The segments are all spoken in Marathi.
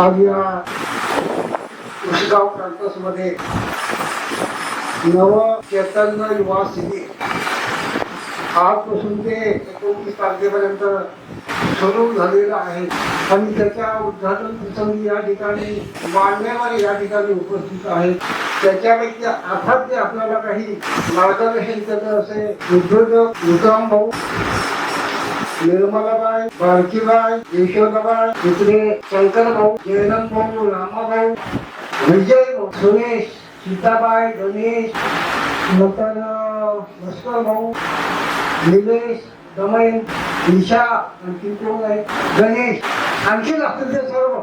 आज या उसगाव कॅम्पसमध्ये नव चैतन्य युवा शिबिर आजपासून ते एकोणतीस तारखेपर्यंत सुरू झालेलं आहे. आणि त्याच्या उद्घाटन प्रसंगी या ठिकाणी मान्यवर या ठिकाणी उपस्थित आहेत. त्याच्यापैकी अर्थात ते आपल्याला काही मार्गदर्शन केलं असे उद्योजक उत्तम भाऊ. निर्मलाबाई बारकीबाई यशोदाबाई इकडे शंकर भाऊ जयनम भाऊ रामाभाऊ विजय भाऊ सुरेश सीताबाई गणेश नंतर भास्कर भाऊ निलेश दमय निशा आणखी कोण आहे गणेश आणखी असतील ते सर्व.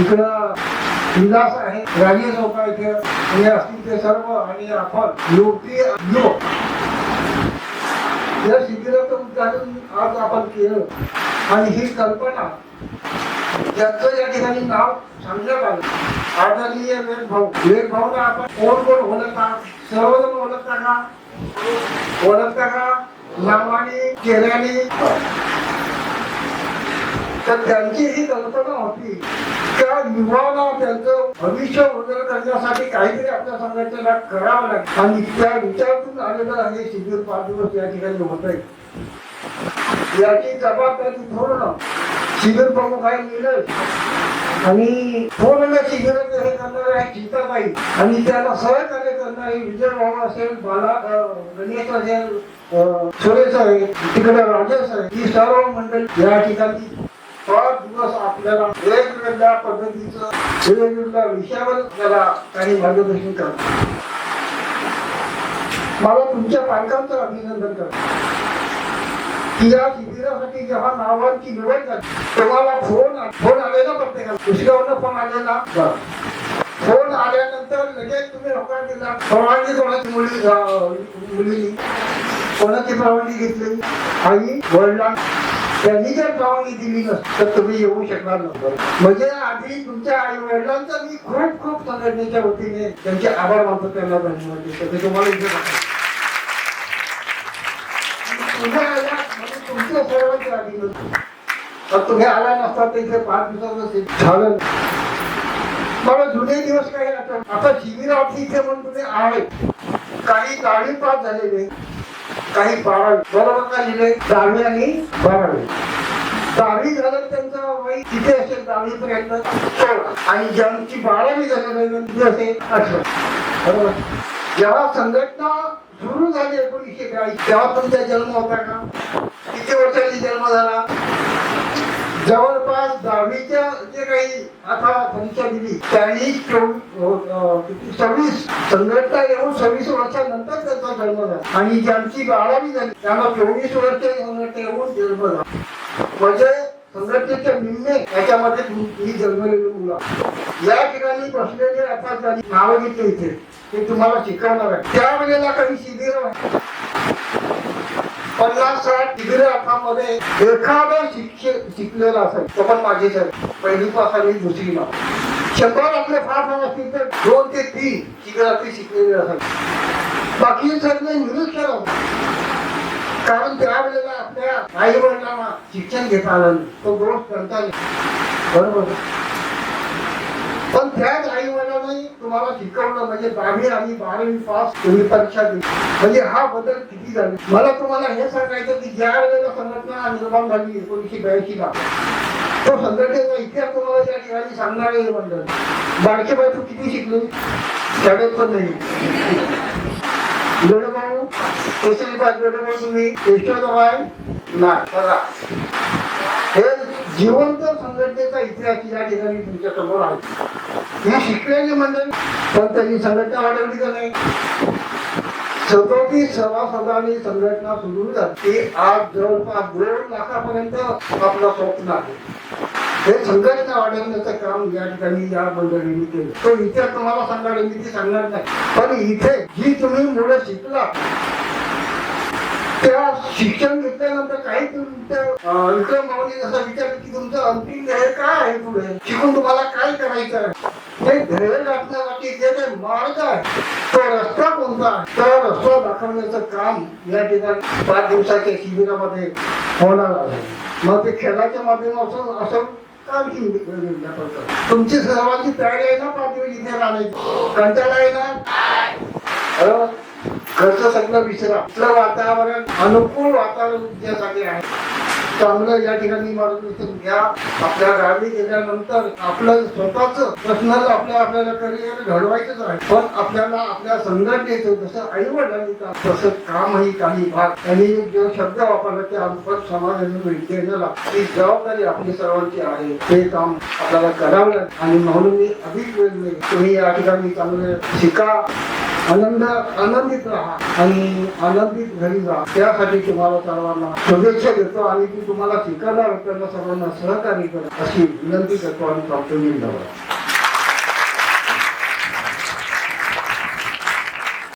इकडं विलास आहे राणी चौका इथे हे असतील ते सर्व आणि आपण युवती युवक या शिबिराचं उद्घाटन आज आपण केलं. आणि ही कल्पना त्याचं या ठिकाणी नाव सांगण्यात आलं. आदरणीय वेद भाऊ वेद भाऊला आपण कोण कोण ओळखता? सर्वजण ओळखता का? ओळखता का? नावाने चेहऱ्याने तर त्यांची ही कल्पना होती. त्या युवा त्यांचं भविष्य उज्ज्वल करण्यासाठी काहीतरी आपल्या संघटनेला करावं लागेल. आणि त्या विचारातून आलेलं हे शिबिर पाच दिवस या ठिकाणी होत आहे. याची जबाबदारी पूर्ण शिबिर प्रमुख आहे नीरज आणि पूर्ण शिबिराचं हे करणार आहे चिंताबाई आणि त्याला सहकार्य करणारे विजय भाऊ असेल बाला गणेश असेल सुरेश आहे तिकडे राजेश आहे ही सर्व मंडळी या ठिकाणी पाच दिवस आपल्याला वेगवेगळ्या पद्धतीचं वेगवेगळ्या विषयावर आपल्याला काही मार्गदर्शन करतात. मला तुमच्या पालकांचं अभिनंदन करतो. की या शिबिरासाठी जेव्हा नावांची निवड झाली तुम्हाला फोन फोन आलेला प्रत्येकाला. दुसऱ्यावरनं फोन आलेला. फोन आल्यानंतर लगेच तुम्ही होकार दिला. परवानगी कोणाची मुली अं, मुलीनी? कोणाची परवानगी घेतली? आई वडिलांना? त्यांनी जर परवानगी दिली नसती तर तुम्ही येऊ शकणार नव्हतं. म्हणजे आधी तुमच्या आई वडिलांचा मी खूप खूप संघटनेच्या वतीने त्यांचे आभार मानतो त्यांना धन्यवाद देतो. ते तुम्हाला इथे तुमच्या सर्वांची अभिनंदन. तर तुम्ही आला नसता तर इथे पाच दिवसात झालं. मला जुने दिवस काही आठवत? आता शिबिरार्थी इथे म्हणून तुम्ही आहे काही गाडी पास झालेले काही बारावी बरोबर का लिहिले दहावी आणि बारावी. दहावी झालं त्यांचं वय किती असेल? दहावी पर्यंत सोळा. आणि ज्यांची बारावी झालं किती असेल? अठरा. बरोबर? जेव्हा संघटना सुरू झाली एकोणीसशे ब्याऐंशी तेव्हा तुमचा जन्म होता का? किती वर्षांनी जन्म झाला? जवळपास दहावीच्या जे काही आता परीक्षा दिली त्यांनी चोवीस सव्वीस संघटना येऊन सव्वीस वर्षानंतर त्यांचा जन्म झाला. आणि ज्यांची बाळावी झाली त्यांना चोवीस वर्ष संघटना येऊन जन्म झाला. म्हणजे संघटनेच्या निम्मे याच्यामध्ये मी जन्मलेली मुलं या ठिकाणी बसलेले आता ज्यांनी नावं घेतली इथे. ते तुम्हाला शिकवणार आहे त्यावेळेला काही शिबिर पन्नास साठ शिबिरमध्ये एखादा शिक्षक शिकलेला असेल तो पण माझी सर. पहिली पास आणि दुसरी नाव. शंभर आपले फार फार असतील तर दोन ते तीन शिबिरातले शिकलेले असतात. बाकी सगळे निरीक्षण कारण त्यावेळेला आपल्या आई वडिलांना शिक्षण घेता आलं नाही. तो ग्रोथ करता आला. बरोबर. पण त्याच आई वडिलांनी तुम्हाला शिकवलं म्हणजे दहावी आणि बारावी पास तुम्ही परीक्षा दिली. म्हणजे हा बदल किती झाला? मला तुम्हाला हे सांगायचं की ज्या वेळेला संघटना निर्माण झाली एकोणीसशे ब्याऐंशी ला तो संघटनेचा इतिहास तुम्हाला त्या ठिकाणी सांगणारे हे बाई तू किती शिकली? शाळेत पण नाही. जोडभाऊ केसरीबाई जोडभाऊ तुम्ही? हे जिवंत संघटनेचा इतिहास या ठिकाणी तुमच्यासमोर आहे. ही शिकलेली मंडळी पण त्यांनी संघटना वाढवली का नाही? सदोतीस सभासदांनी संघटना सुरू झाली. आज जवळपास दोन लाखापर्यंत आपलं स्वप्न आहे. हे संघटना वाढवण्याचं काम या ठिकाणी या मंडळींनी केलं. तो इतिहास तुम्हाला सांगणार मी ती सांगणार नाही. पण इथे जी तुम्ही मुलं शिकला त्या शिक्षण घेतल्यानंतर काही तुमचं विक्रम भाऊनी जसं विचार की तुमचं अंतिम ध्येय काय आहे पुढे? शिकून तुम्हाला काय करायचं आहे? ध्येय गाठण्यासाठी जे जे मार्ग आहे. तो रस्ता कोणता आहे? तो रस्ता दाखवण्याचं काम या ठिकाणी पाच दिवसाच्या शिबिरामध्ये होणार आहे. मग ते खेळाच्या माध्यमातून असं काम तुमची सर्वांची तयारी आहे ना? पाच दिवस इथे राहण्याची. कंटाळा आहे ना? घरचं सगळं विसरा. आपलं वातावरण अनुकूल वातावरण तुमच्यासाठी आहे. चांगलं या ठिकाणी मार्गदर्शन घ्या. आपल्या गावी गेल्यानंतर आपलं स्वतःच पर्सनल आपल्या आपल्याला करिअर घडवायचंच आहे. पण आपल्याला आपल्या संघटनेचं जसं आई वडिलांनी काम तसं कामही काही भाग. त्यांनी जो शब्द वापरला ते आपण समाजाने केलेला ती जबाबदारी आपली सर्वांची आहे. ते काम आपल्याला करावं आणि म्हणून मी अधिक वेळ नाही तुम्ही या ठिकाणी चांगले शिका. आनंद आनंदित राहा आणि आनंदित घरी जा. त्यासाठी तुम्हाला सर्वांना शुभेच्छा देतो आणि ती तुम्हाला शिकायला त्यांना सर्वांना सहकार्य करा. अशी विनंती करतो आणि प्राप्त